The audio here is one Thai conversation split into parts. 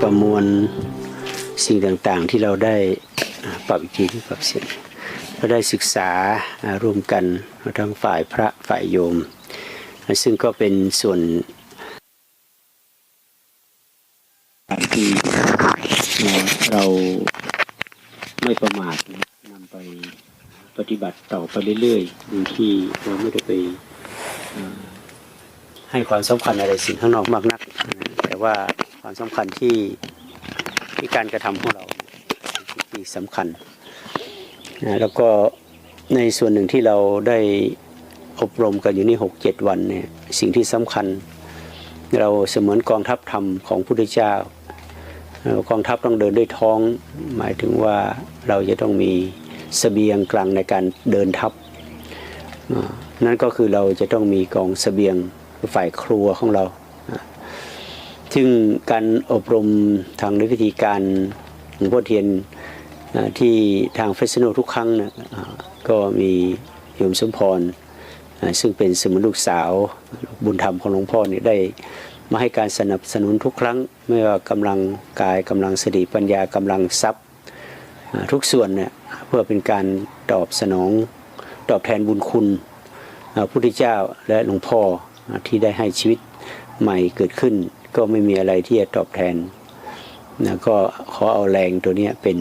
ประมวลสิ่งต่างๆที่เราได้ปรับอีกทีที่ปรับเสร็จเราได้ศึกษาอ่าร่วมกันทั้งฝ่ายพระฝ่ายโยม ซึ่งก็เป็นส่วนที่เราไม่ประมาทนะนำไป ปฏิบัติต่อไปเรื่อยๆโดยที่เราไม่ได้ไปให้ความสำคัญอะไรสิ่งข้างนอกมากนัก แต่ว่าความสำคัญที่ที่การกระทำของเราที่สำคัญนะแล้วก็ในส่วนหนึ่งที่เราได้อบรมกันอยู่นี่หกเจ็ดวันเนี่ยสิ่งที่สำคัญ เราเสมือนกองทัพธรรมของพระพุทธเจ้ากองทัพต้องเดินด้วยท้อง หมายถึงว่าเราจะต้องมี เสบียงกลางในการเดินทัพนั่นก็คือเราจะต้องมีกองเสบียงฝ่ายครัวของเรา ซึ่งการอบรมทางวิธีการหลวงพ่อเทียนที่ทางเฟสโนทุกครั้งนะอ่าก็มีโยมสมพร ซึ่งเป็นสมุนลูกสาวบุญธรรมของหลวงพ่อเนี่ยได้มาให้การสนับสนุนทุกครั้ง ไม่ว่ากำลังกายกำลังสติปัญญากำลังทรัพย์ทุกส่วนเนี่ย เพื่อเป็นการตอบสนองตอบแทนบุญคุณพระพุทธเจ้าและหลวงพ่อที่ได้ให้ชีวิตใหม่เกิดขึ้น ก็ไม่มีอะไรที่จะตอบแทนนะก็ขอเอาแรงตัวนี้เป็น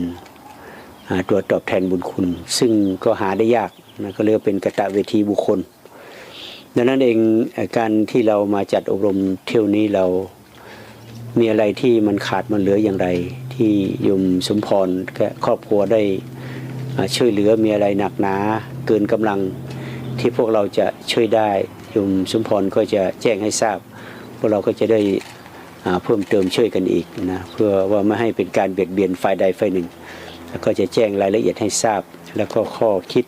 ตัวตอบแทนบุญคุณ ซึ่งก็หาได้ยากนะก็เรียกเป็นกะตะเวทีบุคคล ดังนั้นเองการที่เรามาจัดอบรมเที่ยวนี้เรามีอะไรที่มันขาดมันเหลืออย่างไร ที่ยมสมพรครอบครัวได้ ช่วยเหลือมีอะไรหนักหนาเกินกำลังที่พวกเราจะช่วยได้ยมสมพรก็จะแจ้งให้ทราบ พวกเราก็จะได้เพิ่มเติมช่วยกันอีกนะเพื่อว่าไม่ให้เป็นการเบียดเบียนฝ่ายใดฝ่ายหนึ่ง แล้วก็จะแจ้งรายละเอียดให้ทราบ แล้วก็ข้อคิด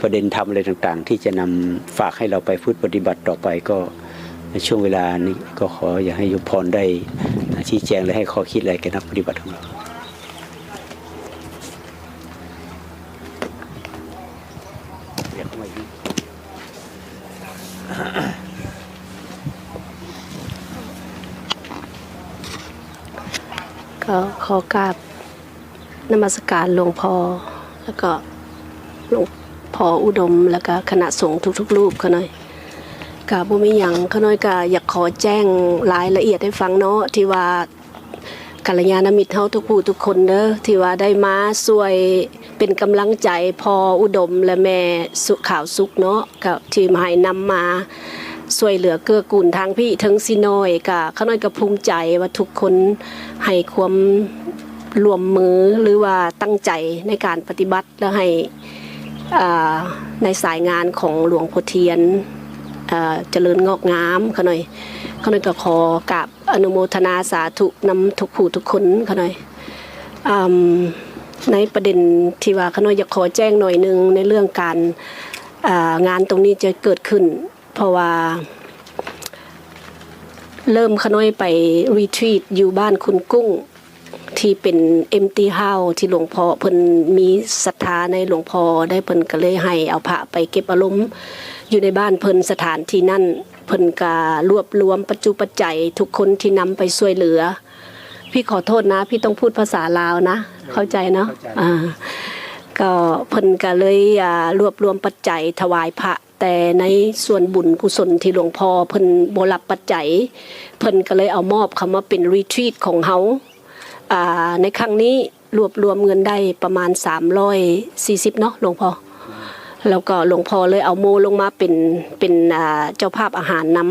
ประเด็นทำอะไรต่างๆ ที่จะนำฝากให้เราไปพูดปฏิบัติต่อไปก็ในช่วงเวลานี้ก็ขออยากให้ยมพรได้ชี้แจงและให้ข้อคิดอะไรแก่นักปฏิบัติของเรา ก็ข อกราบนมัสการหลวงพ่อแล้วก็หลวงพ่ออุดมแล้วก็คณะสงฆ์ทุกๆ รูปเขาหน่อยกาบุมิยังเขาน้อยก็อยากขอแจ้งรายละเอียดให้ฟังเนาะที่ว่ากัลยาณมิตรเฮาทุกผู้ทุกคนเด้อที่ว่าได้มาช่วยเป็นกำลังใจพ่ออุดมและแม่สุขาวสุขเนาะก็ที่มาให้นำมา ช่วยเหลือเกื้อกูลทางพี่ทั้งสิน้อยกะข้าน้อยก็ภูมิใจว่าทุกคนให้ความรวมมือหรือว่าตั้งใจในการปฏิบัติแล้วให้ในสายงานของหลวงพ่อเทียนเจริญงอกงามข้าน้อยข้าน้อยก็ขอกราบอนุโมทนาสาธุนำทุกผู้ทุกคนข้าน้อยอในประเด็นที่ว่าข้าน้อยอยากขอแจ้งหน่อยหนึงในเรื่องการงานตรงนี้จะเกิดขึ้น เพราะว่าเริ่มขน้อยไปรีทรีตอยู่บ้านคุณกุ้งที่เป็นเอ็มตีเฮาที่หลวงพ่อเพิ่นมีศรัทธาในหลวงพ่อได้เพิ่นก็เลยให้เอาพระไปเก็บอารมณ์อยู่ในบ้านเพิ่นสถานที่นั่นเพิ่นก็รวบรวมปัจจุปัจจัยทุกคนที่นำไปช่วยเหลือ พี่ขอโทษนะ พี่ต้องพูดภาษาลาวนะ เข้าใจเนาะเข้าใจอ่าก็เพิ่นก็เลยอ่ารวบรวมปัจจัยถวายพระ แต่ในส่วนบุญกุศลที่หลวงพ่อเพิ่นบรับปัจจัย เพิ่นก็เลยเอามอบคำว่าเป็นรีทรีตของเฮาในครั้งนี้รวบรวมเงินได้ประมาณ 340 เนาะหลวงพ่อแล้วก็หลวงพ่อเลยเอาโมลงมาเป็นเป็นเจ้าภาพอาหารน้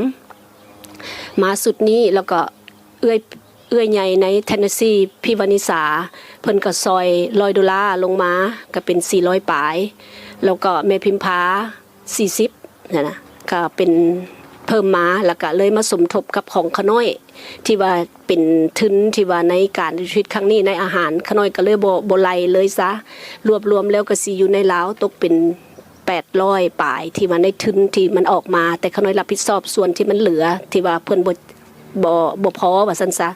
ำมาสุดนี้แล้วก็เอื้อยเอื้อยใหญ่ในเทนเนสซีพี่วานิสา เพิ่นก็ซอยลอยดอลลาร์ลงมาก็เป็น 400ปลาย แล้วก็แม่พิมพา 40นะนะก็เป็นเพิ่มมาแล้วก็เลยมาสมทบกับของขน้อย ที่ว่าเป็นทุนที่ว่าในการชีวิตครั้งนี้ในอาหารขน้อยก็เลยบ่บ่ไลเลยซะรวบรวมแล้วก็สิอยู่ในลาวตกเป็น800ปลายที่ว่าในทุนที่มันออกมา แต่ขน้อยรับผิดชอบส่วนที่มันเหลือ ที่ว่าเพิ่นบ่บ่บ่พอว่าซั่นซะ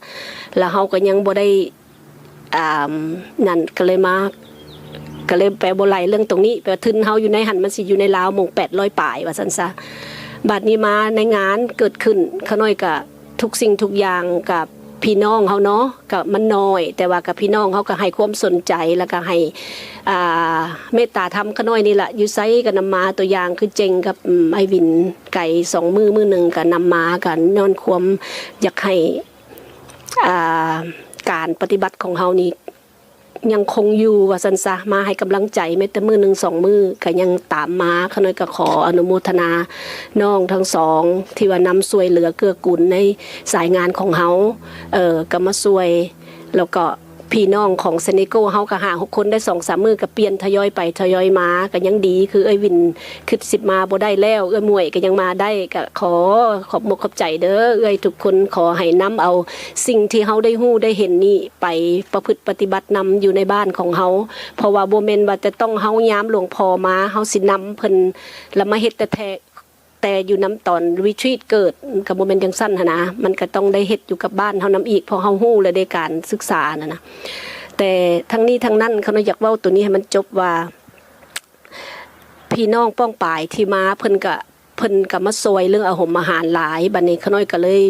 แล้วเฮาก็ยังบ่ได้อ่านั่นก็เลยมา ก็เลยแปลบไลเรื่องตรงนี้แปลทึนเฮาอยู่ในหันมันสิอยู่ในลาวมง800ปลายว่าซั่นซะบัดนี้มาในงานเกิดขึ้นขาน้อยก็ทุกสิ่งทุกอย่างกับพี่น้องเขาเนาะกับมันน้อย แต่ว่ากับพี่น้องเขาก็ให้ความสนใจแล้วก็ให้อ่าเมตตาธรรมขาน้อยนี่แหละอยู่ไซก็นำมาตัวอย่างคือเจงกับไอวินไก่สองมือมือหนึ่งก็นำมากันนอนความอยากให้อ่าการปฏิบัติของเฮานี่ ยังคงอยู่ว่าสันซะมาให้กำลังใจแม้แต่มือหนึ่งสองมือก็ยังตามมาขน้อยก็ขออนุโมทนาน้องทั้งสองที่ว่านำสวยเหลือเกื้อกูลในสายงานของเฮาเออก็มาสวยแล้วก็ พี่น้องของเซเนโกเฮาก็หาหกคนได้สองสามมือก็เปลี่ยนทยอยไปทยอยมาก็ยังดี คือเอ้ยวินคือสิบมาบ่ได้แล้วเอ้ยมวยก็ยังมาได้ก็ขอขอบอกขอบใจเด้อเอ้ยทุกคนขอให้นํเอา สิ่งที่เฮาได้ฮู้ได้เห็นนี่ไปประพฤติปฏิบัตินำอยู่ในบ้านของเฮาเพราะว่าบ่แม่นว่าจะต้องเฮายามหลวงพ่อมาเฮาสินำเพิ่นแล้วมาเฮ็ดแต่แท้ แต่อยู่น้ำตอนรีทรีตเกิดกับโมเมนต์จังสั้นนะ มันก็ต้องได้เฮ็ดอยู่กับบ้านเฮานํอีกพอเฮาฮู้และได้การศึกษานะนะแต่ทั้งนี้ทั้งนั้นเขาอยากเว้าตัวนี้ให้มันจบว่า พี่น้องป้องปายที่มาเพิ่นก็เพิ่นก็มาซอยเรื่องอาหมอาหารหลายบัดนี้เขาน้อยก็เลย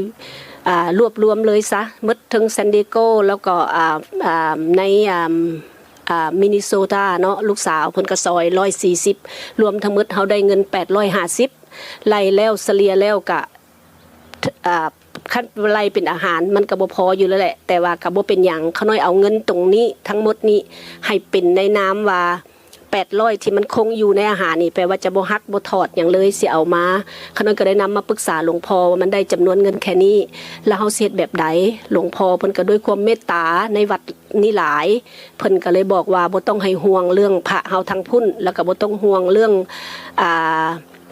รวบรวมเลยซะมดทั้งซานดิเอโกแล้วก็ในมินนิโซตาเนาะลูกสาวเพิ่นก็ซอย140 รวมทั้งหมดเฮาได้เงิน 850 ไล่แล้วเสลียแล้วก็อ่าคันไล่เป็นอาหารมันก็บ่พออยู่แล้วแหละ แต่ว่าก็บ่เป็นหยังเขาน้อยเอาเงินตรงนี้ทั้งหมดนี้ให้เป็นในนาว่า800ที่มันคงอยู่ในอาหารนี่แปลว่าจะบ่ฮักบ่ถอดอย่างเลยเสิเอามาขน้อยก็ได้นำมาปรึกษาหลวงพ่อว่ามันได้จำนวนเงินแค่นี้ แล้วเฮาสิเฮ็ดแบบใดหลวงพ่อเพิ่นก็ด้วยความเมตตาในวัดนี่หลายเพิ่นก็เลยบอกว่าบ่ต้องให้ห่วงเรื่องพระเฮาทั้งพุ่น แล้วก็บ่ต้องห่วงเรื่องอ่า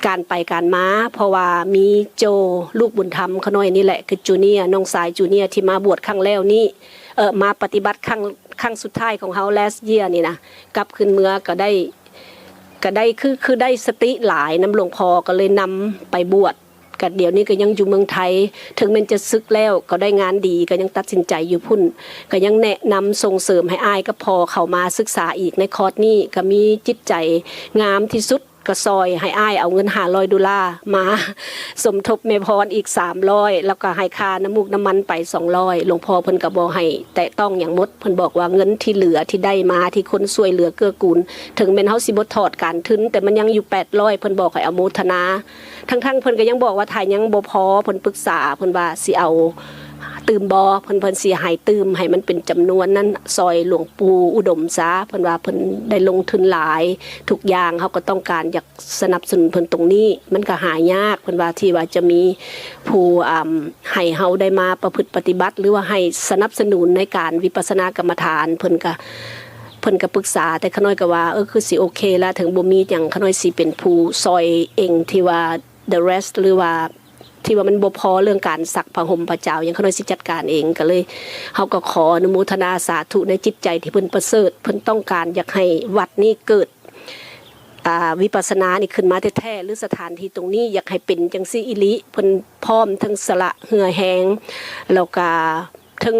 การไปการมาเพราะว่ามีโจลูกบุญธรรมขน้อยนี่แหละคือจูเนียน้องสายจูเนียร์ที่มาบวชครั้งแล้วนี่เออมาปฏิบัติครั้งครั้งสุดท้ายของเฮา last year นี่นะกลับขึ้นเมือก็ได้ก็ได้คือคือได้สติหลายน้ำหลวงพ่อก็เลยนำไปบวชก็เดี๋ยวนี้ก็ยังอยู่เมืองไทย ถึงมันจะซึกแล้วก็ได้งานดีก็ยังตัดสินใจอยู่พุ่น ก็ยังแนะนำส่งเสริมให้อายก็พอเข้ามาศึกษาอีกในคอร์สนี้ก็มีจิตใจงามที่สุด ก็ซอยให้อ้ายเอาเงินหาลอยดอลลาร์มาสมทบเมพรอีก300แล้วก็ให้ค่าน้ำมูกน้ำมันไป200หลวงพ่อเพิ่นก็บอกให้ แตะต้องอย่างมดเพิ่นบอกว่าเงินที่เหลือที่ได้มาที่คนช่วยเหลือเกื้อกูล ถึงแม้นเฮาสิบ่ถอดการทึนแต่มันยังอยู่800เพิ่นบอกให้เอาโมทนา ทั้งๆเพิ่นก็ยังบอกว่าถ่ายยังบ่พอเพิ่นปรึกษาเพิ่นว่าสิเอา ตื่มบอเพิ่นเพิ่นสิให้ตื่มให้มันเป็นจำนวนนั้นซอยหลวงปู่อุดมซะเพิ่นว่าเพิ่นได้ลงทุนหลาย ทุกอย่างเขาก็ต้องการอยากสนับสนุนเพิ่นตรงนี้ มันก็หายากเพิ่นว่าที่ว่าจะมีผู้อ่าให้เฮาได้มาประพฤติปฏิบัติ หรือว่าให้สนับสนุนในการวิปัสสนากรรมฐานเพิ่นก็เพิ่นก็ปรึกษาแต่ขน้อยก็ว่าเออคือสิโอเคแล้วถึงบ่มีหยังขน้อยสิเป็นผู้ซอยเองที่ว่า the rest หรือว่า ที่ว่ามันบ่พอเรื่องการสักผ้าห่มพระเจ้ายังขน้อยสิจัดการเองก็เลยเฮาก็ขออนุโมทนาสาธุในจิตใจที่เพิ่นประเสริฐเพิ่นต้องการอยากให้วัดนี้เกิดอ่าวิปัสสนานี่ขึ้นมาแท้ๆหรือสถานที่ตรงนี้อยากให้เป็นจังซี่อิลิเพิ่นพร้อมทั้งสละเหือแหงแล้วก็ ทั้ง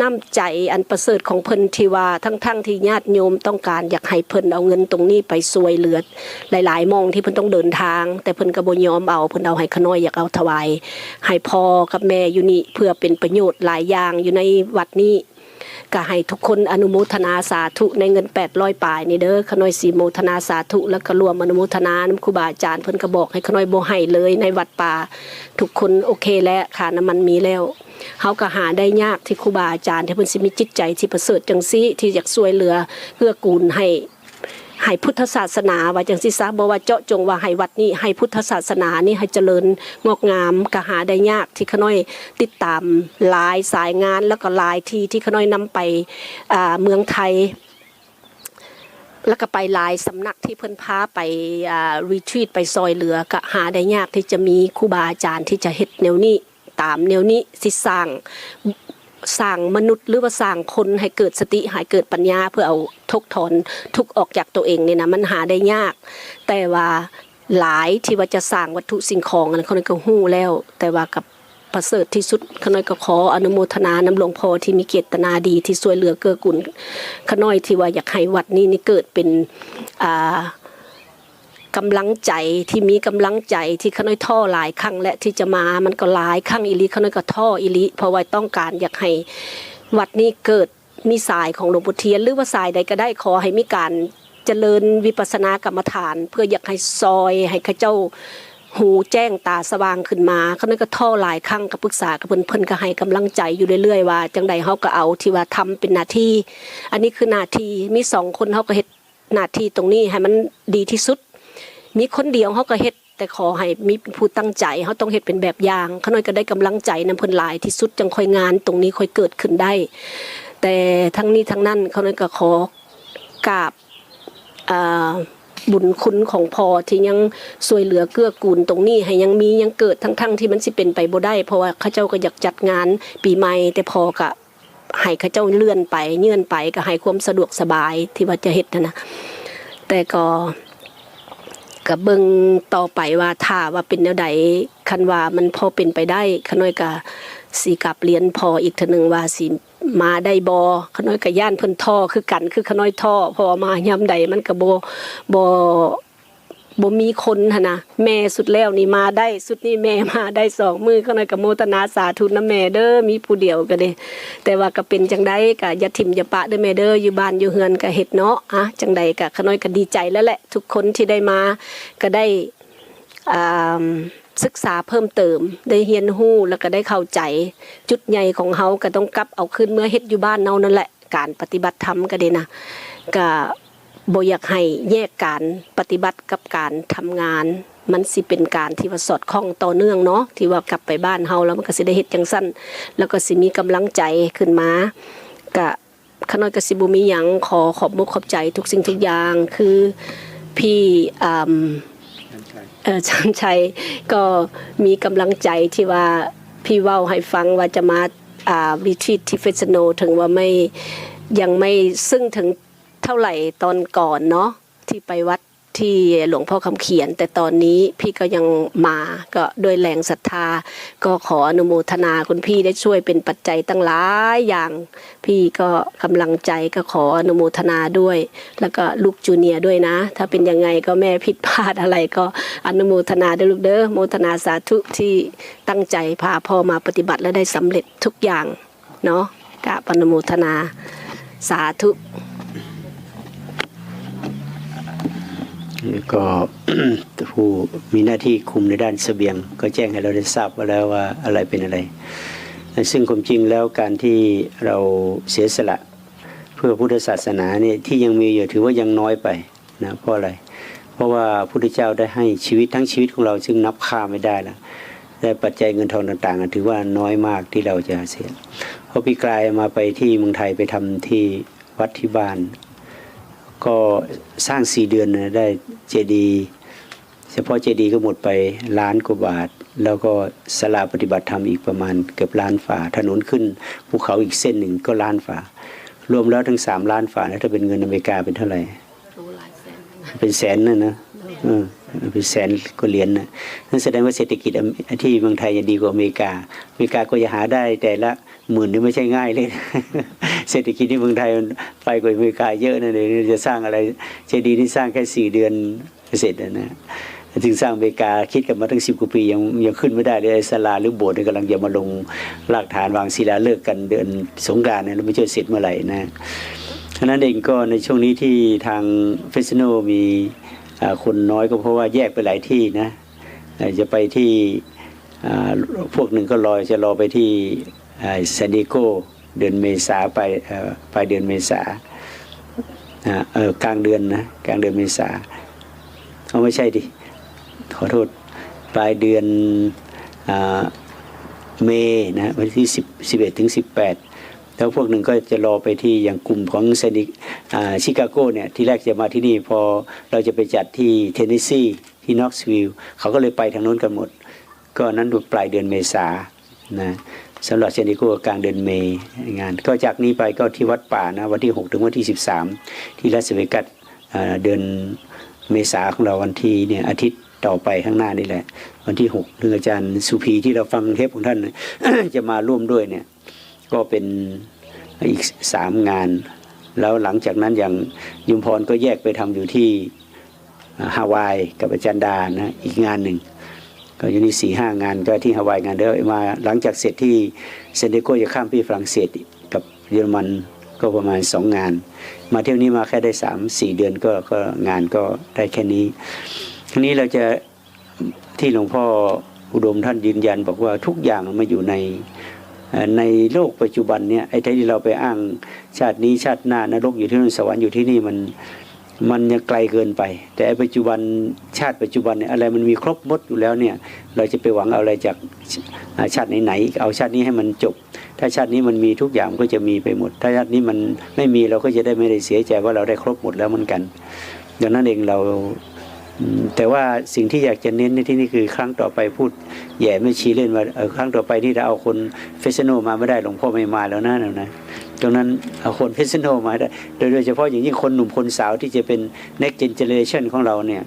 น้ำใจอันประเสริฐของเพิ่นทีว่าทั้งๆที่ญาติโยมต้องการอยากให้เพิ่นเอาเงินตรงนี้ไปซวยเหลือหลายๆมองที่เพิ่นต้องเดินทาง แต่เพิ่นก็บ่ยอมเอาเพิ่นเอาให้ขน้อยอยากเอาถวายให้พ่อกับแม่อยู่นี่เพื่อเป็นประโยชน์หลายอย่างอยู่ในวัดนี้ ก็ให้ทุกคนอนุโมทนาสาธุในเงิน 800ปลายนี่เด้อขน้อยสีโมทนาสาธุแล้วก็รวมอนุโมทนาน้ำครูบาอาจารย์เพิ่นก็บอกให้ขน้อยโบให้เลยในวัดป่าทุกคนโอเคแล้วค่ะน้ำมันมีแล้วเฮาก็หาได้ยากที่ครูบาอาจารย์ที่เพิ่นสิมีจิตใจที่ประเสริฐจังซี่ที่อยากช่วยเหลือเพื่อกูลให้ ให้พุทธศาสนาว่าจังสิซะบ่ว่าเจาะจงว่าให้วัดนี้ให้พุทธศาสนานี่ให้เจริญงอกงามก็หาได้ยากที่ขน้อยติดตามหลายสายงานแล้วก็หลายที่ที่ขน้อยนำไปเมืองไทยแล้วก็ไปหลายสำนักที่เพิ่นพาไปรีทรีตไปซอยเหลือก็หาได้ยากที่จะมีครูบาอาจารย์ที่จะเฮ็ดแนวนี้ตามแนวนี้สิสร้าง สร้างมนุษย์หรือว่าสร้างคนให้เกิดสติให้เกิดปัญญาเพื่อเอาทุกข์ถอนทุกข์ออกจากตัวเองเนี่ยนะมันหาได้ยาก แต่ว่าหลายที่ว่าจะสร้างวัตถุสิ่งของอันนนเขาก็หู้แล้ว แต่ว่ากับประเสริฐที่สุดขน้อยก็ขออนุโมทนานำหลวงพ่อที่มีเจตนาดีที่ช่วยเหลือเกื้อกูลขน้อยที่ว่าอยากให้วัดนี้นี่เกิดเป็นอ่า กำลังใจที่มีกำลังใจที่ขน้อยท่อหลายครั้งและที่จะมามันก็หลายครั้งอีหลีขน้อยก็ท่ออีหลีเพราะว่าต้องการอยากให้วัดนี้เกิดมีสายของหลวงปู่เทียนหรือว่าสายใดก็ได้ขอให้มีการเจริญวิปัสสนากรรมฐาน เพื่ออยากให้ซอยให้ข้าเจ้าหูแจ้งตาสว่างขึ้นมาเขานั่นก็ท่อหลายครั้งกับปรึกษากับเพิ่นเพิ่นก็ให้กำลังใจอยู่เรื่อยๆว่าจังใดเฮาก็เอาที่ว่าทำเป็นหน้าที่ อันนี้คือหน้าที่มีสองคนเฮาก็เฮ็ดหน้าที่ตรงนี้ให้มันดีที่สุด มีคนเดียวเฮาก็เฮ็ดแต่ขอให้มีผู้ตั้งใจเฮาต้องเฮ็ดเป็นแบบอย่างเขาน้อยก็ได้กำลังใจนำเพิ่นหลายที่สุดจังค่อยงานตรงนี้ค่อยเกิดขึ้นได้ แต่ทั้งนี้ทั้งนั้นเขาน้อยก็ขอกราบบุญคุณของพอที่ยังช่วยเหลือเกื้อกูลตรงนี้ให้ยังมียังเกิดทั้งๆที่มันสิเป็นไปบ่ได้ เพราะว่าข้าเจ้าก็อยากจัดงานปีใหม่แต่พอก็ให้ข้าเจ้าเลื่อนไปเงื่อนไปก็ให้ความสะดวกสบายที่ว่าจะเฮ็ดนะนะแต่ก็ ก็เบิ่งต่อไปว่าถ้าว่าเป็นแนวใดคันว่ามันพอเป็นไปได้ขน้อยก็สิกลับเรียนพออีกเทนึงว่าสิมาได้บอขน้อยก็ย่านเพิ่นท่อคือกันคือขน้อยท่อพอมายามใดมันก็บ่บ่ บ่มีคนหั่นนะแม่สุดแล้วนี่มาได้ สุดนี่แม่มาได้สองมือขน้อยก็โมทนาสาธุนะแม่เด้อมีผู้เดียวก็เด้แต่ว่าก็เป็นจังไดก็อย่าทิ่มอย่าปะเด้อแม่เด้ออยู่บ้านอยู่เฮือนก็เฮ็ดเนาะอะจังใดก็ขน้อยก็ดีใจแล้วแหละ ทุกคนที่ได้มาก็ได้อ่าศึกษาเพิ่มเติมได้เรียนรู้แล้วก็ได้เข้าใจ จุดใหญ่ของเฮาก็ต้องกลับเอาขึ้นเมื่อเฮ็ดอยู่บ้านเฮานั่นแหละการปฏิบัติธรรมก็เด้นะก็ บอยากให้แยกการปฏิบัติกับการทำงาน มันสิเป็นการที่ว่าสอดคล้องต่อเนื่องเนาะที่ว่ากลับไปบ้านเฮาแล้วมันก็สิได้เฮ็ดจังซั่นแล้วก็สิมีกำลังใจขึ้นมาก็ขน้อยก็สิบ่มีหยังขอขอบมุกขอบใจทุกสิ่งทุกอย่างคือพี่อ่าเออชันชัยก็มีกำลังใจที่ว่าพี่เว้าให้ฟังว่าจะมาอ่าวิธีที่เฟสโนถึงว่าไม่ยังไม่ซึ่งถึง ท่าไหร่ตอนก่อนเนาะที่ไปวัดที่หลวงพ่อคำเขียน แต่ตอนนี้พี่ก็ยังมาก็โดยแรงศรัทธา ก็ขออนุโมทนาคุณพี่ได้ช่วยเป็นปัจจัยตั้งหลายอย่าง พี่ก็กำลังใจก็ขออนุโมทนาด้วย แล้วก็ลูกจูเนียด้วยนะ ถ้าเป็นยังไงก็แม่ผิดพลาดอะไรก็อนุโมทนาด้วยลูกเด้อโมทนาสาธุที่ตั้งใจพาพ่อมาปฏิบัติและได้สำเร็จทุกอย่างเนาะกราบอนุโมทนาสาธุ ก็ผู้มีหน้าที่คุมในด้านเสบียง ก็แจ้งให้เราได้ทราบว่าแล้วว่าอะไรเป็นอะไร ซึ่งความจริงแล้วการที่เราเสียสละเพื่อพุทธศาสนาเนี่ยที่ยังมีอยู่ถือว่ายังน้อยไปนะเพราะอะไร เพราะว่าพระพุทธเจ้าได้ให้ชีวิตทั้งชีวิตของเราซึ่งนับค่าไม่ได้แล้วและปัจจัยเงินทองต่างๆถือว่าน้อยมากที่เราจะเสียเพราะพี่กลายมาไปที่เมืองไทยไปทำที่วัดที่บ้าน ก็สร้างสี่เดือนนะได้เจดีย์เฉพาะเจดีย์ก็หมดไปล้านกว่าบาท แล้วก็สลาปฏิบัติธรรมอีกประมาณเกือบล้านฝ่า ถนนขึ้นภูเขาอีกเส้นหนึ่งก็ล้านฝ่า รวมแล้วทั้งสามล้านฝ่าแล้วถ้าเป็นเงินอเมริกาเป็นเท่าไหร่เป็นแสนนะนะเออเป็นแสนก็เหรียญนะนั่นแสดงว่าเศรษฐกิจอเมที่เมืองไทยจะดีกว่าอเมริกา อเมริกาก็จะหาได้แต่ละหมื่นนี่ไม่ใช่ง่ายเลย เศรษฐกิจที่เมืองไทยมันไปกว่าอเมริกาเยอะนะเดี๋ยจะสร้างอะไรเจดีย์ที่สร้างแค่สี่เดือนเสร็จนะนะถึงสร้างอเมริกาคิดกันมาตั้งสิบกว่าปียังยังขึ้นไม่ได้เลยไอ้ศาลาหรือโบสถ์กำลังจะมาลงรากฐานวางศิลาฤกษ์กันเดือนสงกานต์เนี่ยเราไม่เจอเสร็จเมื่อไหร่นะฉะนั้นเองก็ในช่วงนี้ที่ทางเฟสโนมีคนน้อยก็เพราะว่าแยกไปหลายที่นะจะไปที่พวกหนึ่งก็รอจะรอไปที่ซานดิโก เดือนเมษาไปปลายเดือนเมษาเออกลางเดือนนะกลางเดือนเมษาเอาไม่ใช่ดิขอโทษปลายเดือนอ่าเมษนะวันที่สิบสิบเอ็ดถึงสิบแปดแล้วพวกหนึ่งก็จะรอไปที่อย่างกลุ่มของเซนิกชิคาโกเนี่ยที่แรกจะมาที่นี่พอเราจะไปจัดที่เทนเนสซีที่น็อกซ์วิลล์เขาก็เลยไปทางโน้นกันหมด ก็นั้นดูปลายเดือนเมษานะ สำหรับเซนิโกกลางเดือนเมย์งาน ก็จากนี้ไปก็ที่วัดป่านะวันที่ 6 ถึงวันที่ 13 ที่ลาสเวกัสเดือนเมษาของเราวันที่เนี่ยอาทิตย์ต่อไปข้างหน้านี่แหละ วันที่หกเรื่องอาจารย์สุพีที่เราฟังเทปของท่านจะมาร่วมด้วยเนี่ยก็เป็นอีกสามงาน แล้วหลังจากนั้นอย่างยุมพรก็แยกไปทำอยู่ที่ฮาวายกับอาจารย์ดานะอีกงานหนึ่ง ก็อยู่นี่สี่ห้างานก็ที่ฮาวายงานเดียวมาหลังจากเสร็จที่เซนเดโกจะข้ามพี่ฝรั่งเศสกับเยอรมันก็ประมาณสองงาน มาเที่ยวนี้มาแค่ได้สามสี่เดือนก็ก็งานก็ได้แค่นี้ทีนี้เราจะที่หลวงพ่ออุดมท่านยืนยัน บอกว่าทุกอย่างมันมาอยู่ในในโลกปัจจุบันเนี่ยไอ้ที่เราไปอ้างชาตินี้ชาติหน้านรกอยู่ที่นู่นสวรรค์อยู่ที่นี่มัน มันยังไกลเกินไป แต่ปัจจุบันชาติปัจจุบันเนี่ยอะไรมันมีครบหมดอยู่แล้วเนี่ย เราจะไปหวังเอาอะไรจากชาติไหนๆเอาชาตินี้ให้มันจบ ถ้าชาตินี้มันมีทุกอย่างก็จะมีไปหมด ถ้าชาตินี้มันไม่มีเราก็จะได้ไม่ได้เสียใจว่าเราได้ครบหมดแล้วเหมือนกัน ดังนั้นเองเราแต่ว่าสิ่งที่อยากจะเน้นในที่นี้คือครั้งต่อไปพูดแย่ไม่ชี้เล่นว่าครั้งต่อไปที่เราเอาคนเฟสโนมาไม่ได้หลวงพ่อไม่มาแล้วนะนะ ดังนั้นเอาคนเพชรโนมาได้โดยโดยเฉพาะอย่างยิ่งคนหนุ่มคนสาวที่จะเป็น next generation ของเราเนี่ย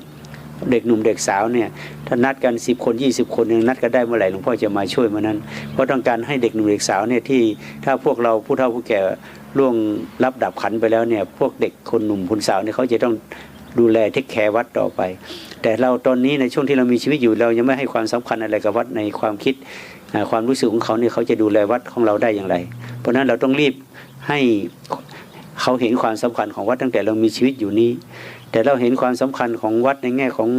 เด็กหนุ่มเด็กสาวเนี่ยถ้านัดกันสิบคนยี่สิบคนยังนัดกันได้เมื่อไหร่หลวงพ่อจะมาช่วยเมื่อนั้น เพราะต้องการให้เด็กหนุ่มเด็กสาวเนี่ยที่ถ้าพวกเราผู้เฒ่าผู้แก่ล่วงรับดับขันไปแล้วเนี่ยพวกเด็กคนหนุ่มคนสาวเนี่ยเขาจะต้องดูแลเทคแคร์วัดต่อไป แต่เราตอนนี้ในช่วงที่เรามีชีวิตอยู่เรายังไม่ให้ความสำคัญอะไรกับวัดในความคิดความรู้สึกของเขาเนี่ยเขาจะดูแลวัดของเราได้อย่างไร เพราะนั้นเราต้องรีบ ให้เขาเห็นความสำคัญของวัดตั้งแต่เรามีชีวิตอยู่นี้ แต่เราเห็นความสำคัญของวัดในแง่ของ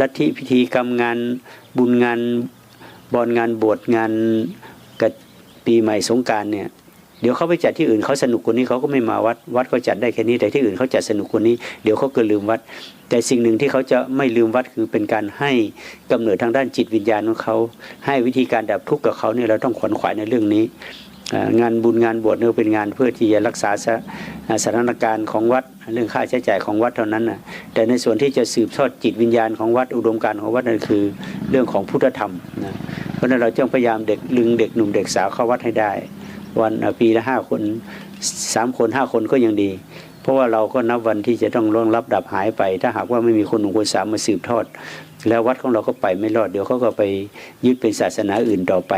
ลัทธิพิธีกรรมงานบุญงานบอนงานบวชงานกับปีใหม่สงการเนี่ยเดี๋ยวเขาไปจัดที่อื่นเขาสนุกกว่านี้เขาก็ไม่มาวัดวัดเขาจัดได้แค่นี้แต่ที่อื่นเขาจัดสนุกกว่านี้เดี๋ยวเขาก็ลืมวัด แต่สิ่งหนึ่งที่เขาจะไม่ลืมวัดคือเป็นการให้กำเนิดทางด้านจิตวิญญาณของเขาให้วิธีการดับทุกข์กับเขาเนี่ยเราต้องขวนขวายในเรื่องนี้ งานบุญงานบวชเนี่ยเป็นงานเพื่อที่จะรักษาสถานการณ์ของวัดเรื่องค่าใช้จ่ายของวัดเท่านั้นนะแต่ในส่วนที่จะสืบทอดจิตวิญญาณของวัดอุดมการของวัดนั่นคือเรื่องของพุทธธรรมนะเพราะนั้นเราต้องพยายามเด็กลึงเด็กหนุ่มเด็กสาวเข้าวัดให้ได้ วันปีละห้าคนสามคนห้าคนก็ยังดี เพราะว่าเราก็นับวันที่จะต้องร่วงรับดับหายไป ถ้าหากว่าไม่มีคนหนุ่มคนสาวมาสืบทอด แล้ววัดของเราก็ไปไม่รอดเดี๋ยวเขาก็ไปยึดเป็นศาสนาอื่นต่อไป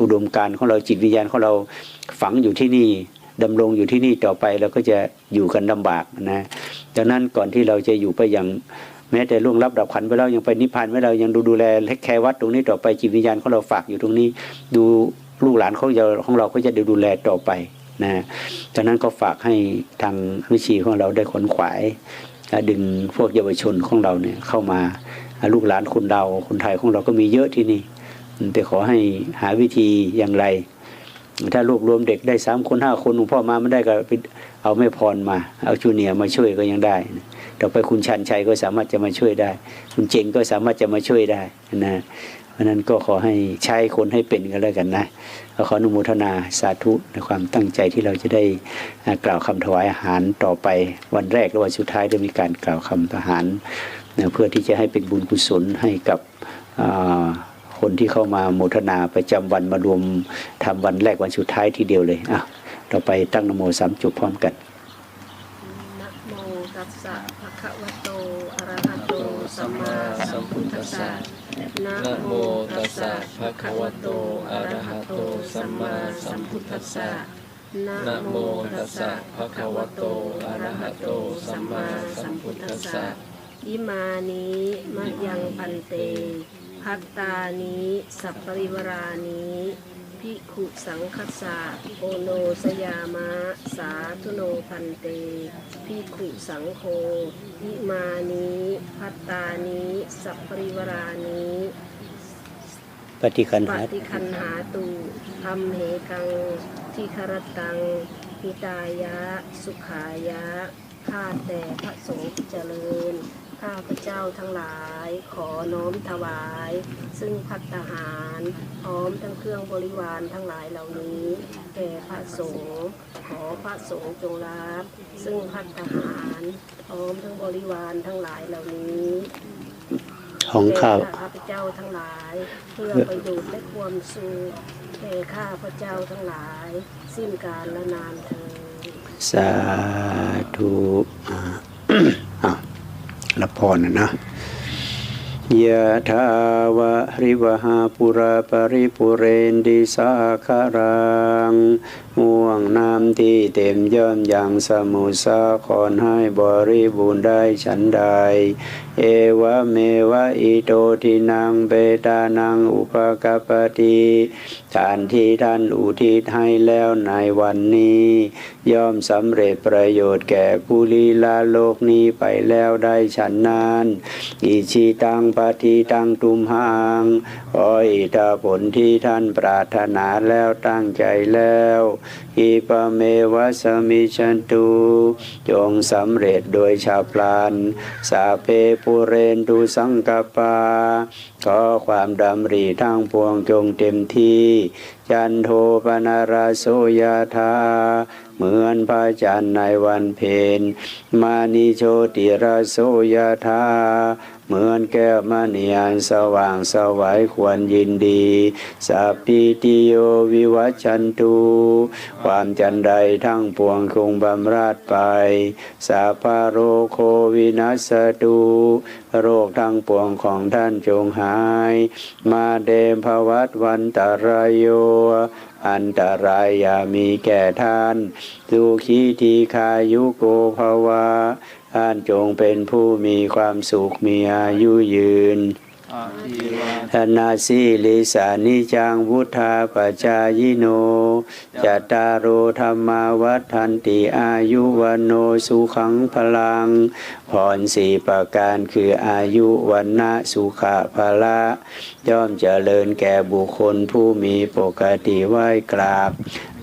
อุดมการของเราจิตวิญญาณของเราฝังอยู่ที่นี่ดำรงอยู่ที่นี่ต่อไปเราก็จะอยู่กันลำบากนะดังนั้นก่อนที่เราจะอยู่ไปอย่างแม้แต่ล่วงรับดับขันไปแล้วยังไปนิพพานไม่เรายังดูดูแลและแควัดตรงนี้ต่อไปจิตวิญญาณของเราฝากอยู่ตรงนี้ ดูลูกหลานของเราของเราก็จะดูแลต่อไปนะดังนั้นก็ฝากให้ทางวิชีของเราได้ขนขวายดึงพวกเยาวชนของเราเนี่ยเข้ามาลูกหลานคนเราคนไทยของเราก็มีเยอะที่นี่ แต่ขอให้หาวิธีอย่างไร ถ้ารวบรวมเด็กได้สามคนห้าคนหลวงพ่อมาไม่ได้ก็ไปเอาแม่พรมา เอาจูเนียมาช่วยก็ยังได้ต่อไปคุณชันชัยก็สามารถจะมาช่วยได้ คุณเจงก็สามารถจะมาช่วยได้นะเพราะนั้นก็ขอให้ใช้คนให้เป็นกันแล้วกันนะขออนุโมทนาสาธุในความตั้งใจที่เราจะได้กล่าวคำถวายอาหารต่อไปวันแรกและวันสุดท้ายได้มีการกล่าวคำทหาร เพื่อที่จะให้เป็นบุญกุศลให้กับอ่า คนที่เข้ามาโมทนาประจำวันมารวมทำวันแรกวันสุดท้ายทีเดียวเลยอะต่อไปตั้งนโมสามจบพร้อมกันนะโมตัสสะภะคะวะโตอะระหะโตสัมมาสัมพุทธัสสะนะโมตัสสะภะคะวะโตอะระหะโตสัมมาสัมพุทธัสสะนะโมตัสสะภะคะวะโตอะระหะโตสัมมาสัมพุทธัสสะสะอิมานิมะยังพันเต พัตตานิสัพปริวารานิภิกขุสังคัสสะโอโนสยามะ สาธุโนพันเตภิกขุสังโฆอิมานิพัตตานิสัพปริวารานิปฏิคันปหาฏิคันหาตุอัมเหกังทิครตังหิตายะ สุขายะ ข้าแต่พระสงฆ์ผู้เจริญ ข้าพระเจ้าทั้งหลาย ขอน้อมถวาย ซึ่งพัตตาหาร พร้อมทั้งเครื่องบริวารทั้งหลายเหล่านี้แก่พระสงฆ์ขอพระสงฆ์จงรับ ซึ่งพัตตาหาร พร้อมทั้งบริวารทั้งหลายเหล่านี้ของข้าวแก่ข้าพเจ้าทั้งหลาย เพื่อประโยชน์และความสุขแก่ข้าพเจ้าทั้งหลาย สิ้นกาลและนานเธอญสาธุ อ่าอะพรนะนะยะทาวะริวหาปุราปริปุเรนดิสาคารังม่วงน้ำที่เต็มย่อมอย่างสมุสาครให้บริบูรณ์ได้ฉันใด เอวะเมวะอิโตทินังเบตานังอุปกปปติทานที่ท่านอุทิศให้แล้วในวันนี้ย่อมสำเร็จประโยชน์แก่ผู้ลีลาโลกนี้ไปแล้วได้ฉันนานอิชิตังปฏิตังตุมหังขออิตาผลที่ท่านปรารถนาแล้วตั้งใจแล้วอิปเมวะสมิชันตุจงสำเร็จโดยชาพลันสาเพปุเรนตุสังกปาขอความดำริทั้งปวงจงเต็มที่ จันโทปนาราโสยธาเหมือนพระจันทร์ในวันเพ็ญมานิโชติราโสยธา เหมือนแก้วมณีอันสว่างสวัยควรยินดีสัพพิติโยวิวัชันตุความจันใดทั้งปวงคงบำราดไปสัพพโรโควินัสตุโรคทั้งปวงของท่านจงหาย มาเดมภวัตวันตรายโยอันตรายอย่ามีแก่ท่าน สุขีทีคายุโกภวะ ท่านจงเป็นผู้มีความสุขมีอายุยืนอาทิวาธนาสีลิสานิจังวุธาปจายโนจัตตารโอธรรมาวัฏันติอายุวันโนสุขังพลังพรสี่ประการคืออายุวันนะสุขะพละย่อมเจริญแก่บุคคลผู้มีปกติไหว้กราบ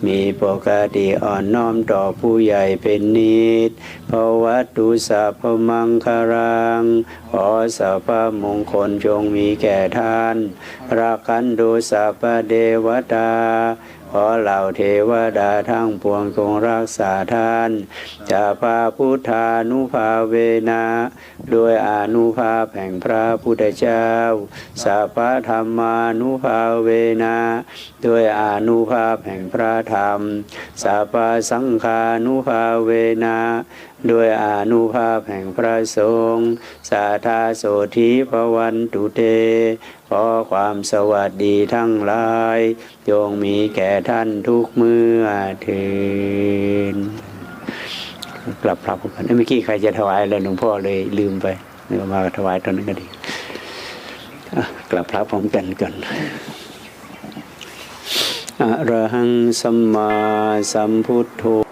มีปกติอ่อนน้อมต่อผู้ใหญ่เป็นนิดภวัตุสัพพมังคารัง ขอสัพพมงคลจงมีแก่ท่านรักันโดสัพพเดวตา อเหล่าเทวดาทั้งปวงคงรักษาท่านจะพาพุทธานุภาเวนะด้วยอนุภาพแห่งพระพุทธเจ้าสัพพธรรมานุภาเวนะด้วยอนุภาพแห่งพระธรรมสัพพสังฆานุภาเวนะด้วยอนุภาพแห่งพระสงฆ์สาธาโสธีพวันตุเต ขอความสวัสดีทั้งหลายจงมีแก่ท่านทุกเมื่อเทินกลับพระพุทธเมื่อกี้ใครจะถวายอะไรหลวงพ่อเลยลืมไปนึกว่ามาถวายตอนนั้นก็ดีกลับพระพร้อมกันก่อนอะระหังสัมมาสัมพุทโธ